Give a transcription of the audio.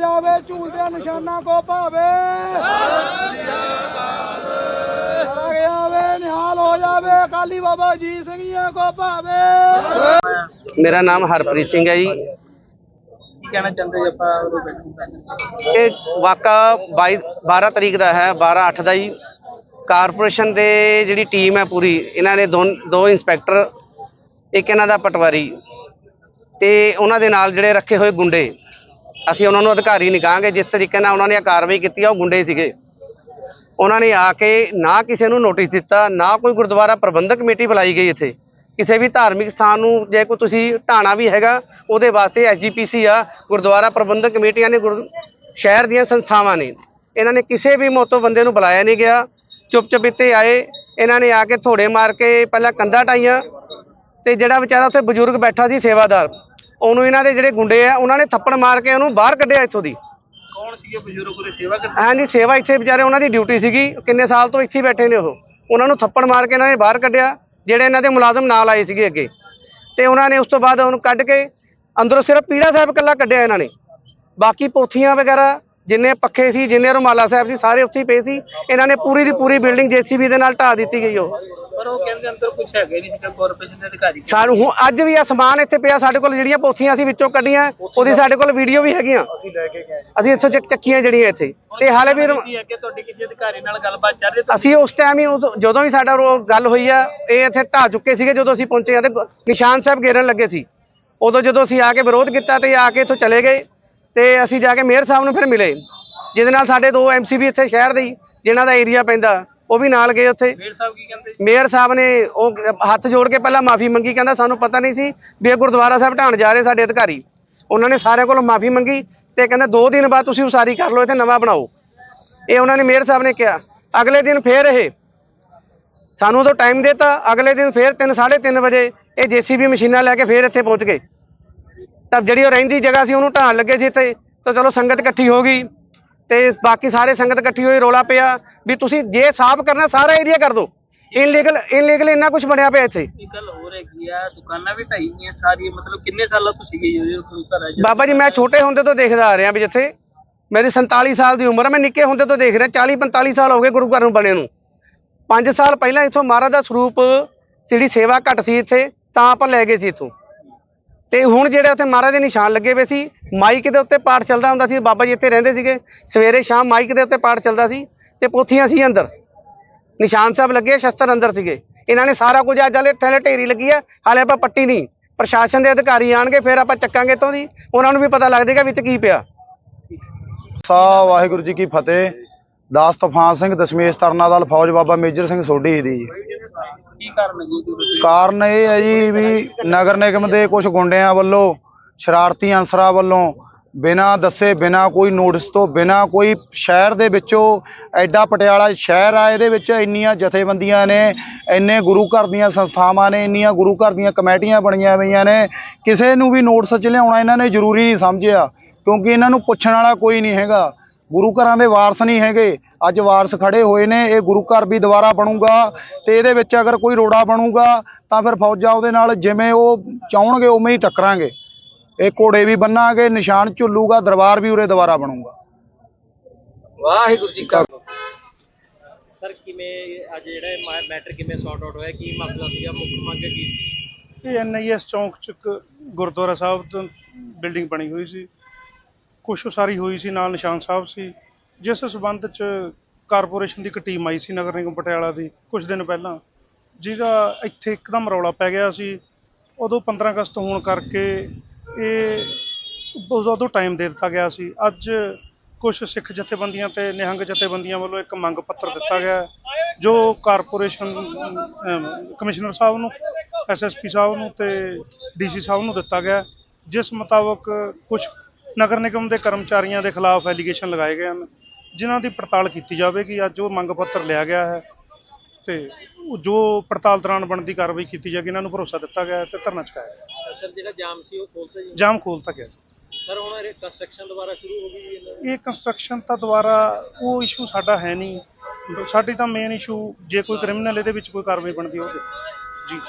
ਜਾਵੇ ਝੂਲਦੇ ਨਿਸ਼ਾਨਾ ਕੋ ਭਾਵੇ। ਸਾਰਾ ਗਿਆ ਵੇ ਨਿਹਾਲ ਹੋ ਜਾਵੇ ਅਕਾਲੀ ਬਾਬਾ ਜੀ ਸਿੰਘੀਆਂ ਕੋ ਭਾਵੇ। ਮੇਰਾ ਨਾਮ ਹਰਪ੍ਰੀਤ ਸਿੰਘ ਹੈ ਜੀ। ਕੀ ਕਹਿਣਾ ਚਾਹੁੰਦੇ ਜੀ ਆਪਾਂ ਇਹ ਵਾਕਾ 22 12 ਤਰੀਕ ਦਾ ਹੈ 12 8 ਦਾ ਜੀ। ਕਾਰਪੋਰੇਸ਼ਨ ਦੇ ਜਿਹੜੀ ਟੀਮ ਹੈ ਪੂਰੀ ਇਹਨਾਂ ਨੇ ਦੋ ਦੋ ਇੰਸਪੈਕਟਰ ਇੱਕ ਇਹਨਾਂ ਦਾ ਪਟਵਾਰੀ ਤੇ ਉਹਨਾਂ ਦੇ ਨਾਲ ਜਿਹੜੇ ਰੱਖੇ ਹੋਏ ਗੁੰਡੇ। ਅਸੀਂ ਉਹਨਾਂ ਨੂੰ ਅਧਿਕਾਰੀ ਨਹੀਂ ਕਹਾਂਗੇ, ਜਿਸ ਤਰੀਕੇ ਨਾਲ ਉਹਨਾਂ ਨੇ ਇਹ ਕਾਰਵਾਈ ਕੀਤੀ ਆ, ਉਹ ਗੁੰਡੇ ਸੀਗੇ। ਉਹਨਾਂ ਨੇ ਆ ਕੇ ਨਾ ਕਿਸੇ ਨੂੰ ਨੋਟਿਸ ਦਿੱਤਾ, ਨਾ ਕੋਈ ਗੁਰਦੁਆਰਾ ਪ੍ਰਬੰਧਕ ਕਮੇਟੀ ਬੁਲਾਈ ਗਈ ਇੱਥੇ। ਕਿਸੇ ਵੀ ਧਾਰਮਿਕ ਸਥਾਨ ਨੂੰ, ਜੇ ਕੋਈ ਤੁਸੀਂ ਢਾਣਾ ਵੀ ਹੈਗਾ, ਉਹਦੇ ਵਾਸਤੇ ਐਸਜੀਪੀਸੀ ਆ, ਗੁਰਦੁਆਰਾ ਪ੍ਰਬੰਧਕ ਕਮੇਟੀਆਂ ਨੇ ਗੁਰ- ਸ਼ਹਿਰ ਦੀਆਂ ਸੰਸਥਾਵਾਂ ਨੇ। ਇਹਨਾਂ ਨੇ ਕਿਸੇ ਵੀ ਮੋਤੋ ਬੰਦੇ ਨੂੰ ਬੁਲਾਇਆ ਨਹੀਂ ਗਿਆ। ਚੁੱਪ ਚਪੀਤੇ ਆਏ। ਇਹਨਾਂ ਨੇ ਆ ਕੇ ਥੋੜੇ ਮਾਰ ਕੇ ਪਹਿਲਾਂ ਕੰਧਾਂ ਢਾਈਆਂ ਤੇ ਜਿਹੜਾ ਵਿਚਾਰਾ ਉੱਥੇ ਬਜ਼ੁਰਗ ਬੈਠਾ ਸੀ, ਸੇਵਾਦਾਰ ਉਹਨੂੰ ਇਹਨਾਂ ਦੇ ਜਿਹੜੇ ਗੁੰਡੇ ਆ ਉਹਨਾਂ ਨੇ ਥੱਪੜ ਮਾਰ ਕੇ ਉਹਨੂੰ ਬਾਹਰ ਕੱਢਿਆ ਇੱਥੋਂ ਦੀ। ਕੌਣ ਸੀਗੇ ਬਜ਼ੁਰਗ ਉਹਦੇ ਸੇਵਾ ਕਰਦੇ ਹਾਂਜੀ ਸੇਵਾ ਇੱਥੇ ਵਿਚਾਰੇ ਉਹਨਾਂ ਦੀ ਡਿਊਟੀ ਸੀਗੀ। ਕਿੰਨੇ ਸਾਲ ਤੋਂ ਇੱਥੇ ਬੈਠੇ ਨੇ ਉਹ। ਉਹਨਾਂ ਨੂੰ ਥੱਪੜ ਮਾਰ ਕੇ ਇਹਨਾਂ ਨੇ ਬਾਹਰ ਕੱਢਿਆ ਜਿਹੜੇ ਇਹਨਾਂ ਦੇ ਮੁਲਾਜ਼ਮ ਨਾਲ ਆਏ ਸੀਗੇ ਅੱਗੇ। ਤੇ ਉਹਨਾਂ ਨੇ ਉਸ ਤੋਂ ਬਾਅਦ ਉਹਨੂੰ ਕੱਢ ਕੇ ਅੰਦਰੋਂ ਸਿਰਫ ਪੀੜਾ ਸਾਹਿਬ ਇਕੱਲਾ ਕੱਢਿਆ ਇਹਨਾਂ ਨੇ। ਬਾਕੀ ਪੋਥੀਆਂ ਵਗੈਰਾ ਜਿੰਨੇ ਪੱਖੇ ਸੀ ਜਿੰਨੇ ਰੁਮਾਲਾ ਸਾਹਿਬ ਸੀ ਸਾਰੇ ਉੱਥੇ ਪਏ ਸੀ। ਇਹਨਾਂ ਨੇ ਪੂਰੀ ਦੀ ਪੂਰੀ ਬਿਲਡਿੰਗ ਜੇਸੀਬੀ ਦੇ ਨਾਲ ਢਾਹ ਦਿੱਤੀ ਗਈ ਉਹ। ਪਰ ਉਹ ਕਹਿੰਦੇ ਅੰਦਰ ਕੁਝ ਹੈਗਾ ਨਹੀਂ ਸੀਗਾ ਕਾਰਪੋਰੇਸ਼ਨ ਦੇ ਅਧਿਕਾਰੀ ਸਾਨੂੰ ਹੁਣ ਅੱਜ ਵੀ ਆ ਸਮਾਨ ਇੱਥੇ ਪਿਆ ਸਾਡੇ ਕੋਲ ਜਿਹੜੀਆਂ ਪੋਥੀਆਂ ਅਸੀਂ ਵਿੱਚੋਂ ਕੱਢੀਆਂ ਉਹਦੀ ਸਾਡੇ ਕੋਲ ਵੀਡੀਓ ਵੀ ਹੈਗੀਆਂ। ਅਸੀਂ ਲੈ ਕੇ ਗਏ। ਅਸੀਂ ਇੱਥੋਂ ਚੱਕ ਚੱਕੀਆਂ ਜਿਹੜੀਆਂ ਇੱਥੇ। ਤੇ ਹਾਲੇ ਵੀ ਰੁ- ਕੀ ਹੈ ਕਿ ਤੁਹਾਡੀ ਕਿਸੇ ਅਧਿਕਾਰੀ ਨਾਲ ਗੱਲਬਾਤ ਚੱਲ ਰਹੀ ਹੈ ਅਸੀਂ ਉਸ ਟਾਈਮ ਹੀ ਉਦੋਂ- ਜਦੋਂ ਵੀ ਸਾਡਾ ਉਹ ਗੱਲ ਹੋਈ ਆ ਇਹ ਇੱਥੇ ਢਾਹ ਚੁੱਕੇ ਸੀਗੇ ਜਦੋਂ ਅਸੀਂ ਪਹੁੰਚੇ ਆ ਤੇ ਗ- ਨਿਸ਼ਾਨ ਸਾਹਿਬ ਘੇਰਨ ਲੱਗੇ ਸੀ। ਉਦੋਂ ਜਦੋਂ ਅਸੀਂ ਆ ਕੇ ਵਿਰੋਧ ਕੀਤਾ ਤੇ ਆ ਕੇ ਇੱਥੋਂ ਚਲੇ ਗਏ ਤੇ ਅਸੀਂ ਜਾ ਕੇ ਮੇਅਰ ਸਾਹਿਬ ਨੂੰ ਫਿਰ ਮਿਲੇ। ਜਿਹਦੇ ਨਾਲ ਸਾਡੇ ਦੋ ਐਮਸੀ ਵੀ ਇੱਥੇ ਸ਼ਹਿਰ ਦੇ ਹੀ ਜਿਨ੍ਹਾਂ ਦਾ ਏਰੀਆ ਪੈਂਦਾ। ਉਹ ਵੀ ਨਾਲ ਗਏ ਉੱਥੇ। ਮੇਰ ਸਾਹਿਬ ਕੀ ਕਹਿੰਦੇ? ਮੇਅਰ ਸਾਹਿਬ ਨੇ ਉਹ ਹੱਥ ਜੋੜ ਕੇ ਪਹਿਲਾਂ ਮਾਫੀ ਮੰਗੀ ਕਹਿੰਦਾ ਸਾਨੂੰ ਪਤਾ ਨਹੀਂ ਸੀ ਵੀ ਇਹ ਗੁਰਦੁਆਰਾ ਸਾਹਿਬ ਢਾਣ ਜਾ ਰਹੇ ਸਾਡੇ ਅਧਿਕਾਰੀ। ਉਹਨਾਂ ਨੇ ਸਾਰਿਆਂ ਕੋਲੋਂ ਮਾਫੀ ਮੰਗੀ ਤੇ ਕਹਿੰਦੇ ਦੋ ਦਿਨ ਬਾਅਦ ਤੁਸੀਂ ਉਸਾਰੀ ਕਰ ਲਓ ਇੱਥੇ ਨਵਾਂ ਬਣਾਓ। ਇਹ ਉਹਨਾਂ ਨੇ ਮੇਅਰ ਸਾਹਿਬ ਨੇ ਕਿਹਾ। ਅਗਲੇ ਦਿਨ ਫੇਰ ਇਹ ਸਾਨੂੰ ਉਦੋਂ ਟਾਈਮ ਦਿੱਤਾ ਅਗਲੇ ਦਿਨ ਫੇਰ 3 3:30 ਵਜੇ ਇਹ ਜੀਸੀਬੀ ਮਸ਼ੀਨਾਂ ਲੈ ਕੇ ਫੇਰ ਇੱਥੇ ਪਹੁੰਚ ਗਏ। ਤਾਂ ਜਿਹੜੀ ਉਹ ਰਹਿੰਦੀ ਜਗ੍ਹਾ ਸੀ ਉਹਨੂੰ ਢਾਣ ਲੱਗੇ ਸੀ ਇੱਥੇ। ਤਾਂ ਚਲੋ ਸੰਗਤ ਇਕੱਠੀ ਹੋ ਗਈ। ਤੇ ਬਾਕੀ ਸਾਰੇ ਸੰਗਤ ਇਕੱਠੀ ਹੋਈ ਰੋਲਾ ਪਿਆ ਵੀ ਤੁਸੀਂ ਜੇ ਸਾਫ਼ ਕਰਨਾ ਸਾਰਾ ਏਰੀਆ ਕਰ ਦਿਓ। ਇਨਲੀਗਲ ਇਨਲੀਗਲ ਇੰਨਾ ਕੁਝ ਬਣਿਆ ਪਿਆ ਇੱਥੇ। ਇਹ ਗੱਲ ਹੋਰ ਹੈਗੀ ਆ ਦੁਕਾਨਾਂ ਵੀ ਢਾਈ ਗਈਆਂ ਸਾਰੀ ਮਤਲਬ ਕਿੰਨੇ ਸਾਲਾਂ ਤੋਂ ਸੀਗੇ ਜੀ ਉਹ ਗੁਰੂ ਘਰ ਆ ਜੀ ਬਾਬਾ ਜੀ ਮੈਂ ਛੋਟੇ ਹੁੰਦੇ ਤੋਂ ਦੇਖਦਾ ਆ ਰਿਹਾ ਵੀ ਜਿੱਥੇ ਮੇਰੀ 47 ਸਾਲ ਦੀ ਉਮਰ ਹੈ ਮੈਂ ਨਿੱਕੇ ਹੁੰਦੇ ਤੋਂ ਦੇਖ ਰਿਹਾ 40 45 ਸਾਲ ਹੋ ਗਏ ਗੁਰੂ ਘਰ ਨੂੰ ਬਣੇ ਨੂੰ। 5 ਸਾਲ ਪਹਿਲਾਂ ਇੱਥੋਂ ਮਹਾਰਾਜ ਦਾ ਸਰੂਪ ਜਿਹੜੀ ਸੇਵਾ ਘੱਟ ਸੀ ਇੱਥੇ ਤਾਂ ਆਪਾਂ ਲੈ ਗਏ ਸੀ ਇੱਥੋਂ। ਤੇ ਹੁਣ ਜਿਹੜੇ ਉੱਥੇ ਮਹਾਰਾਜ ਦੇ ਨਿਸ਼ਾਨ ਲੱਗੇ ਹੋਏ ਸੀ, ਮਾਈਕ ਦੇ ਉੱਤੇ ਪਾਠ ਚੱਲਦਾ ਹੁੰਦਾ ਸੀ, ਬਾਬਾ ਜੀ ਇੱਥੇ ਰਹਿੰਦੇ ਸੀਗੇ। ਸਵੇਰੇ ਸ਼ਾਮ ਮਾਈਕ ਦੇ ਉੱਤੇ ਪਾਠ ਚੱਲਦਾ ਸੀ ਤੇ ਪੋਥੀਆਂ ਸੀ ਅੰਦਰ। ਨਿਸ਼ਾਨ ਸਾਹਿਬ ਲੱਗੇ, ਸ਼ਸਤਰ ਅੰਦਰ ਸੀਗੇ। ਇਹਨਾਂ ਨੇ ਸਾਰਾ ਕੁਝ ਅੱਜ ਹਲੇ ਥੱਲੇ ਢੇਰੀ ਲੱਗੀ ਹੈ, ਹਾਲੇ ਆਪਾਂ ਪੱਟੀ ਨਹੀਂ। ਪ੍ਰਸ਼ਾਸਨ ਦੇ ਅਧਿਕਾਰੀ ਆਣਗੇ, ਫਿਰ ਆਪਾਂ ਚੱਕਾਂਗੇ ਤੋਂ ਦੀ। ਉਹਨਾਂ ਨੂੰ ਵੀ ਪਤਾ ਲੱਗ ਜਾਏਗਾ ਵਿੱਚ ਕੀ ਪਿਆ। ਸਾ ਵਾਹਿਗੁਰੂ ਜੀ ਕੀ ਫਤਿਹ। ਦਾਸ ਤੂਫਾਨ ਸਿੰਘ ਦਸ਼ਮੇਸ਼ ਤਰਨਾ ਦਲ ਫੌਜ ਬਾਬਾ ਮੇਜਰ ਸਿੰਘ ਸੋਢੀ ਦੀ ਜੀ। ਕੀ ਕਾਰਨ ਹੈ ਜੀ ਗੁਰੂ ਕਾਰਨ ਇਹ ਹੈ ਜੀ ਵੀ ਨਗਰ ਨਿਗਮ ਦੇ ਕੁਝ ਗੁੰਡਿਆਂ ਵੱਲੋਂ, ਸ਼ਰਾਰਤੀ ਅਨਸਰਾਂ ਵੱਲੋਂ ਬਿਨਾਂ ਦੱਸੇ, ਬਿਨਾਂ ਕੋਈ ਨੋਟਿਸ ਤੋਂ, ਬਿਨਾਂ ਕੋਈ ਸ਼ਹਿਰ ਦੇ ਵਿੱਚੋਂ ਐਡਾ ਪਟਿਆਲਾ ਸ਼ਹਿਰ ਆ, ਇਹਦੇ ਵਿੱਚ ਇੰਨੀਆਂ ਜਥੇਬੰਦੀਆਂ ਨੇ, ਇੰਨੇ ਗੁਰੂ ਘਰ ਦੀਆਂ ਸੰਸਥਾਵਾਂ ਨੇ, ਇੰਨੀਆਂ ਗੁਰੂ ਘਰ ਦੀਆਂ ਕਮੇਟੀਆਂ ਬਣੀਆਂ ਹੋਈਆਂ ਨੇ, ਕਿਸੇ ਨੂੰ ਵੀ ਨੋਟਿਸ 'ਚ ਲਿਆਉਣਾ ਇਹਨਾਂ ਨੇ ਜ਼ਰੂਰੀ ਨਹੀਂ ਸਮਝਿਆ, ਕਿਉਂਕਿ ਇਹਨਾਂ ਨੂੰ ਪੁੱਛਣ ਵਾਲਾ ਕੋਈ ਨਹੀਂ ਹੈਗਾ। ਗੁਰੂ ਘਰਾਂ ਦੇ ਵਾਰਸ ਨਹੀਂ ਹੈਗੇ। ਅੱਜ ਵਾਰਸ ਖੜੇ ਹੋਏ ਨੇ ਇਹ ਗੁਰੂ ਘਰ ਵੀ ਦੁਬਾਰਾ ਬਣੂਗਾ ਤੇ ਇਹਦੇ ਵਿੱਚ ਅਗਰ ਕੋਈ ਰੋੜਾ ਬਣੂਗਾ ਤਾਂ ਫਿਰ ਫੌਜਾਂ ਉਹਦੇ ਨਾਲ ਜਿਵੇਂ ਉਹ ਚਾਹਣਗੇ ਉਵੇਂ ਹੀ ਟੱਕਰਾਂਗੇ। ਇਹ ਘੋੜੇ ਵੀ ਬੰਨਾਂਗੇ ਨਿਸ਼ਾਨ ਝੁੱਲੂਗਾ ਦਰਬਾਰ ਵੀ ਉਰੇ ਦੁਬਾਰਾ ਬਣੂਗਾ। ਵਾਹਿਗੁਰੂ ਜੀ ਕਾ ਸਰ ਕਿਵੇਂ ਅੱਜ ਜਿਹੜਾ ਮੈਟਰ ਕਿਵੇਂ ਸੌਰਟ ਆਊਟ ਹੋਇਆ? ਕੀ ਮਸਲਾ ਸੀਗਾ? ਮੁੱਖ ਮੰਗ ਕੀ ਸੀ? ਇਹ ਐਨਆਈਐਸ ਚੌਂਕ ਚ ਗੁਰਦੁਆਰਾ ਸਾਹਿਬ ਤੋਂ ਬਿਲਡਿੰਗ ਬਣੀ ਹੋਈ ਸੀ। ਕੁਛ ਉਸਾਰੀ ਹੋਈ ਸੀ, ਨਾਲ ਨਿਸ਼ਾਨ ਸਾਹਿਬ ਸੀ। ਜਿਸ ਸਬੰਧ ਚ ਕਾਰਪੋਰੇਸ਼ਨ ਦੀ ਇੱਕ ਟੀਮ ਆਈ ਸੀ ਨਗਰ ਨਿਗਮ ਪਟਿਆਲਾ ਦੀ ਕੁਝ ਦਿਨ ਪਹਿਲਾਂ, ਜਿਹਦਾ ਇੱਥੇ ਇੱਕਦਮ ਰੌਲਾ ਪੈ ਗਿਆ ਸੀ। ਉਦੋਂ 15 ਅਗਸਤ ਹੋਣ ਕਰਕੇ ਇਹ ਉਦੋਂ ਟਾਈਮ ਦੇ ਦਿੱਤਾ ਗਿਆ ਸੀ। ਅੱਜ ਕੁਝ ਸਿੱਖ ਜਥੇਬੰਦੀਆਂ ਤੇ ਨਿਹੰਗ ਜਥੇਬੰਦੀਆਂ ਵੱਲੋਂ ਇੱਕ ਮੰਗ ਪੱਤਰ ਦਿੱਤਾ ਗਿਆ ਜੋ ਕਾਰਪੋਰੇਸ਼ਨ ਕਮਿਸ਼ਨਰ ਸਾਹਿਬ ਨੂੰ ਐਸਐਸਪੀ ਸਾਹਿਬ ਨੂੰ ਤੇ ਡੀਸੀ ਸਾਹਿਬ ਨੂੰ ਦਿੱਤਾ ਗਿਆ ਜਿਸ ਮੁਤਾਬਕ ਕੁਝ ਨਗਰ ਨਿਗਮ ਦੇ ਕਰਮਚਾਰੀਆਂ ਦੇ ਖਿਲਾਫ ਐਲੀਗੇਸ਼ਨ ਲਗਾਏ ਗਏ ਹਨ ਜਿਨ੍ਹਾਂ ਦੀ ਪੜਤਾਲ ਕੀਤੀ ਜਾਵੇਗੀ। ਅੱਜ ਉਹ ਮੰਗ ਪੱਤਰ ਲਿਆ ਗਿਆ ਹੈ ਤੇ ਜੋ ਪੜਤਾਲ ਦੌਰਾਨ ਬਣਦੀ ਕਾਰਵਾਈ ਕੀਤੀ ਜਾਏਗੀ ਇਹਨਾਂ ਨੂੰ ਭਰੋਸਾ ਦਿੱਤਾ ਗਿਆ ਹੈ ਤੇ ਧਰਨਾ ਚੁਕਾਇਆ ਗਿਆ। ਸਰ ਜਿਹੜਾ ਜਾਮ ਸੀ ਉਹ ਖੋਲਤਾ ਜੀ ਜਾਮ ਖੋਲ੍ਹਤਾ ਗਿਆ ਸਰ ਹੁਣ ਇਹ ਕੰਸਟਰਕਸ਼ਨ ਦੁਬਾਰਾ ਸ਼ੁਰੂ ਹੋ ਗਈ ਜੀ? ਇਹ ਕੰਸਟਰਕਸ਼ਨ ਤਾਂ ਦੁਬਾਰਾ ਉਹ ਇਸ਼ੂ ਸਾਡਾ ਹੈ ਨਹੀਂ। ਸਾਡੀ ਤਾਂ ਮੇਨ ਇਸ਼ੂ ਜੇ ਕੋਈ ਕ੍ਰਿਮੀਨਲ ਇਹਦੇ ਵਿੱਚ ਕੋਈ ਕਾਰਵਾਈ ਬਣਦੀ ਹੋਵੇ। ਜੀ।